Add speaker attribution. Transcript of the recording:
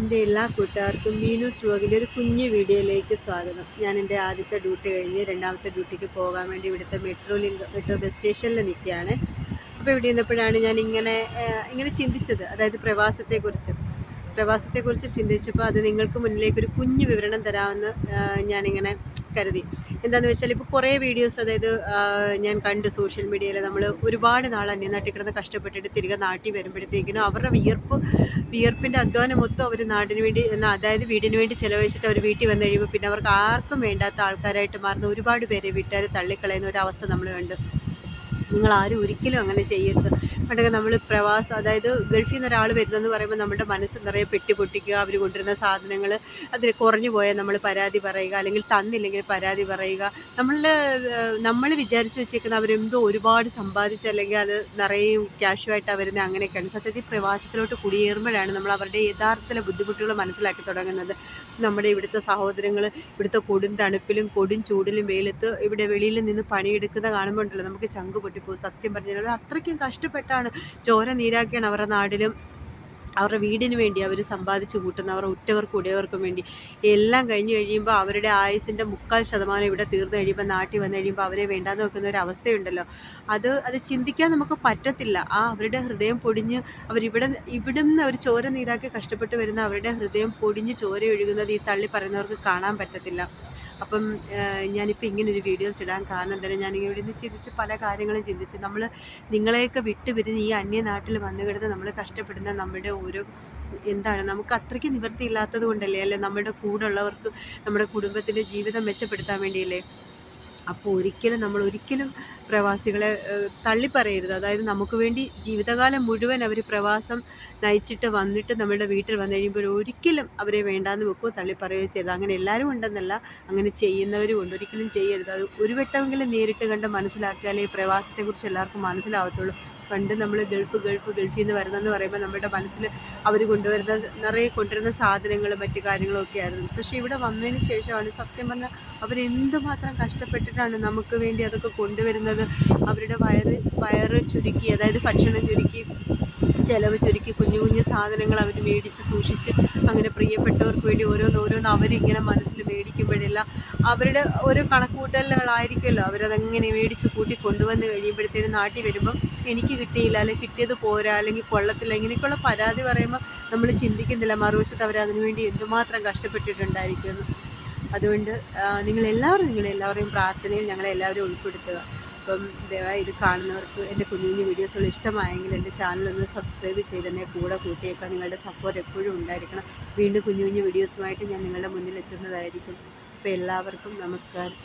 Speaker 1: എന്റെ എല്ലാ കൂട്ടുകാർക്കും മീനൂസ് വ്ലോഗിന്റെ ഒരു കുഞ്ഞു വീഡിയോയിലേക്ക് സ്വാഗതം. ഞാൻ എന്റെ ആദ്യത്തെ ഡ്യൂട്ടി കഴിഞ്ഞ് രണ്ടാമത്തെ ഡ്യൂട്ടിക്ക് പോകാൻ വേണ്ടി ഇവിടുത്തെ മെട്രോ ലിങ്ക് മെട്രോ ബസ് സ്റ്റേഷനിൽ നിൽക്കുകയാണ്. അപ്പോൾ ഇവിടെ നിന്നപ്പോഴാണ് ഞാൻ ഇങ്ങനെ ഇങ്ങനെ ചിന്തിച്ചത്. അതായത് പ്രവാസത്തെക്കുറിച്ച്. പ്രവാസത്തെക്കുറിച്ച് ചിന്തിച്ചപ്പോൾ അത് നിങ്ങൾക്ക് മുന്നിലേക്ക് ഒരു കുഞ്ഞു വിവരണം തരാമെന്ന് ഞാനിങ്ങനെ കരുതി. എന്താണെന്ന് വെച്ചാൽ ഇപ്പോൾ കുറേ വീഡിയോസ് അതായത് ഞാൻ കണ്ട് സോഷ്യൽ മീഡിയയിൽ നമ്മൾ ഒരുപാട് നാൾ അന്യനാട്ടിൽ കിടന്ന് കഷ്ടപ്പെട്ടിട്ട് തിരികെ നാട്ടിൽ വരുമ്പോഴത്തേക്കിനും അവരുടെ വിയർപ്പ് വിയർപ്പിന്റെ അധ്വാനം മൊത്തം അവർ നാടിന് വേണ്ടി അതായത് വീടിന് വേണ്ടി ചിലവഴിച്ചിട്ട് അവർ വീട്ടിൽ വന്നു കഴിയുമ്പോൾ പിന്നെ അവർക്ക് ആർക്കും വേണ്ടാത്ത ആൾക്കാരായിട്ട് മാറുന്ന ഒരുപാട് പേരെ വീട്ടുകാർ തള്ളിക്കളയുന്ന ഒരു അവസ്ഥ നമ്മൾ കണ്ടു. നിങ്ങൾ ആരും ഒരിക്കലും അങ്ങനെ ചെയ്യരുത്. പണ്ടൊക്കെ നമ്മൾ പ്രവാസം അതായത് ഗൾഫിൽ നിന്ന് ഒരാൾ വരുന്നതെന്ന് പറയുമ്പോൾ നമ്മുടെ മനസ്സ് നിറയെ പെട്ടി പൊട്ടിക്കുക അവർ കൊണ്ടുവരുന്ന സാധനങ്ങൾ അതിൽ കുറഞ്ഞു പോയാൽ നമ്മൾ പരാതി പറയുക അല്ലെങ്കിൽ തന്നില്ലെങ്കിൽ പരാതി പറയുക. നമ്മൾ നമ്മൾ വിചാരിച്ചു വെച്ചേക്കുന്ന അവരെന്തോ ഒരുപാട് സമ്പാദിച്ച് അല്ലെങ്കിൽ അത് നിറയെ ക്യാഷുമായിട്ടാണ് വരുന്നത് അങ്ങനെയൊക്കെയാണ് സത്യത്തിൽ പ്രവാസത്തിലോട്ട് കുടിയേറുമ്പോഴാണ് നമ്മൾ അവരുടെ യഥാർത്ഥത്തിലെ ബുദ്ധിമുട്ടുകൾ മനസ്സിലാക്കി തുടങ്ങുന്നത്. നമ്മുടെ ഇവിടുത്തെ സഹോദരങ്ങൾ ഇവിടുത്തെ കൊടും തണുപ്പിലും കൊടും ചൂടിലും വെയിലത്ത് ഇവിടെ വെളിയിൽ നിന്ന് പണിയെടുക്കുന്ന കാണുമ്പോൾ ഉണ്ടല്ലോ നമുക്ക് ചങ്ക് പൊട്ടിപ്പോകും സത്യം പറഞ്ഞാൽ അവർ അത്രയ്ക്കും കഷ്ടപ്പെട്ടാണ് ചോര നീരാക്കിയാണ് അവരുടെ നാടിലും അവരുടെ വീടിന് വേണ്ടി അവർ സമ്പാദിച്ച് കൂട്ടുന്ന അവരുടെ ഉറ്റവർക്കും ഉടയവർക്കും വേണ്ടി. എല്ലാം കഴിഞ്ഞ് കഴിയുമ്പോൾ അവരുടെ ആയുസിന്റെ മുക്കാൽ ശതമാനം ഇവിടെ തീർന്നു കഴിയുമ്പോൾ നാട്ടിൽ വന്നു കഴിയുമ്പോൾ അവരെ വേണ്ടാന്ന് വെക്കുന്ന ഒരു അവസ്ഥയുണ്ടല്ലോ. അത് അത് ചിന്തിക്കാൻ നമുക്ക് പറ്റത്തില്ല. ആ അവരുടെ ഹൃദയം പൊടിഞ്ഞ് അവരിവിടെ ഇവിടെ നിന്ന് അവർ ചോര നീരാക്കി കഷ്ടപ്പെട്ട് വരുന്ന അവരുടെ ഹൃദയം പൊടിഞ്ഞ് ചോര ഒഴുകുന്നത് ഈ തള്ളി പറയുന്നവർക്ക് കാണാൻ പറ്റത്തില്ല. അപ്പം ഞാനിപ്പോൾ ഇങ്ങനെ ഒരു വീഡിയോസ് ഇടാൻ കാരണം തന്നെ ഞാൻ ഇവിടെ നിന്ന് ചിന്തിച്ച് പല കാര്യങ്ങളും ചിന്തിച്ച് നമ്മൾ നിങ്ങളെയൊക്കെ വിട്ടു പിരിഞ്ഞ് ഈ അന്യനാട്ടിൽ വന്നു കിടന്ന് നമ്മൾ കഷ്ടപ്പെടുന്ന നമ്മുടെ ഓരോ എന്താണ് നമുക്ക് അത്രയ്ക്ക് നിവൃത്തിയില്ലാത്തത് കൊണ്ടല്ലേ? അല്ലെ? നമ്മുടെ കൂടെ ഉള്ളവർക്ക് നമ്മുടെ കുടുംബത്തിന്റെ ജീവിതം മെച്ചപ്പെടുത്താൻ വേണ്ടിയല്ലേ? അപ്പോൾ ഒരിക്കലും നമ്മൾ ഒരിക്കലും പ്രവാസികളെ തള്ളിപ്പറയരുത്. അതായത് നമുക്ക് വേണ്ടി ജീവിതകാലം മുഴുവൻ അവർ പ്രവാസം നയിച്ചിട്ട് വന്നിട്ട് നമ്മുടെ വീട്ടിൽ വന്നു കഴിയുമ്പോൾ ഒരിക്കലും അവരെ വേണ്ടാന്ന് വെക്കുകയോ തള്ളിപ്പറയുകയോ ചെയ്ത് അങ്ങനെ എല്ലാവരും ഉണ്ടെന്നല്ല അങ്ങനെ ചെയ്യുന്നവരും ഉണ്ട്. ഒരിക്കലും ചെയ്യരുത്. അത് ഒരു വട്ടമെങ്കിലും നേരിട്ട് കണ്ട് മനസ്സിലാക്കിയാലേ പ്രവാസത്തെക്കുറിച്ച് എല്ലാവർക്കും മനസ്സിലാവത്തുള്ളൂ. പണ്ട് നമ്മൾ ഗൾഫ് ഗൾഫ് ഗൾഫിൽ നിന്ന് വരുന്നതെന്ന് പറയുമ്പോൾ നമ്മുടെ മനസ്സിൽ അവർ കൊണ്ടുവരുന്ന നിറയെ കൊണ്ടുവരുന്ന സാധനങ്ങളും മറ്റു കാര്യങ്ങളും ഒക്കെ ആയിരുന്നു. പക്ഷേ ഇവിടെ വന്നതിന് ശേഷമാണ് സത്യം പറഞ്ഞാൽ അവരെന്തുമാത്രം കഷ്ടപ്പെട്ടിട്ടാണ് നമുക്ക് വേണ്ടി അതൊക്കെ കൊണ്ടുവരുന്നത്. അവരുടെ വയറ് വയറ് ചുരുക്കി അതായത് ഭക്ഷണം ചുരുക്കി ചിലവ് ചുരുക്കി കുഞ്ഞു കുഞ്ഞു സാധനങ്ങൾ അവർ മേടിച്ച് സൂക്ഷിച്ച് അങ്ങനെ പ്രിയപ്പെട്ടവർക്ക് വേണ്ടി ഓരോന്ന് ഓരോന്ന് അവരിങ്ങനെ മനസ്സിൽ മേടിക്കുമ്പോഴെല്ലാം അവരുടെ ഒരു കണക്കൂട്ടലുകളായിരിക്കുമല്ലോ അവരതെങ്ങനെ മേടിച്ച് കൂട്ടി കൊണ്ടുവന്ന് കഴിയുമ്പോഴത്തേനും നാട്ടിൽ വരുമ്പം എനിക്ക് കിട്ടിയില്ല അല്ലെങ്കിൽ കിട്ടിയത് പോരാ അല്ലെങ്കിൽ കൊള്ളത്തില്ല ഇങ്ങനെയൊക്കെയുള്ള പരാതി പറയുമ്പോൾ നമ്മൾ ചിന്തിക്കുന്നില്ല. മറുവശത്ത് അവർ അതിനുവേണ്ടി എന്തുമാത്രം കഷ്ടപ്പെട്ടിട്ടുണ്ടായിരിക്കുമെന്ന്. അതുകൊണ്ട് നിങ്ങളെല്ലാവരും നിങ്ങളെല്ലാവരെയും പ്രാർത്ഥനയിൽ ഞങ്ങളെല്ലാവരും ഉൾപ്പെടുത്തുക. അപ്പം ദയവായി ഇത് കാണുന്നവർക്ക് എന്റെ കുഞ്ഞു കുഞ്ഞു വീഡിയോസുകൾ ഇഷ്ടമായെങ്കിൽ എന്റെ ചാനൽ ഒന്ന് സബ്സ്ക്രൈബ് ചെയ്ത് എന്നെ കൂടെ കൂട്ടിയേക്കാം നിങ്ങളുടെ സപ്പോർട്ട് എപ്പോഴും ഉണ്ടായിരിക്കണം. വീണ്ടും കുഞ്ഞു കുഞ്ഞു വീഡിയോസുമായിട്ട് ഞാൻ നിങ്ങളുടെ മുന്നിൽ എത്തുന്നതായിരിക്കും അപ്പോൾ എല്ലാവർക്കും നമസ്കാരം.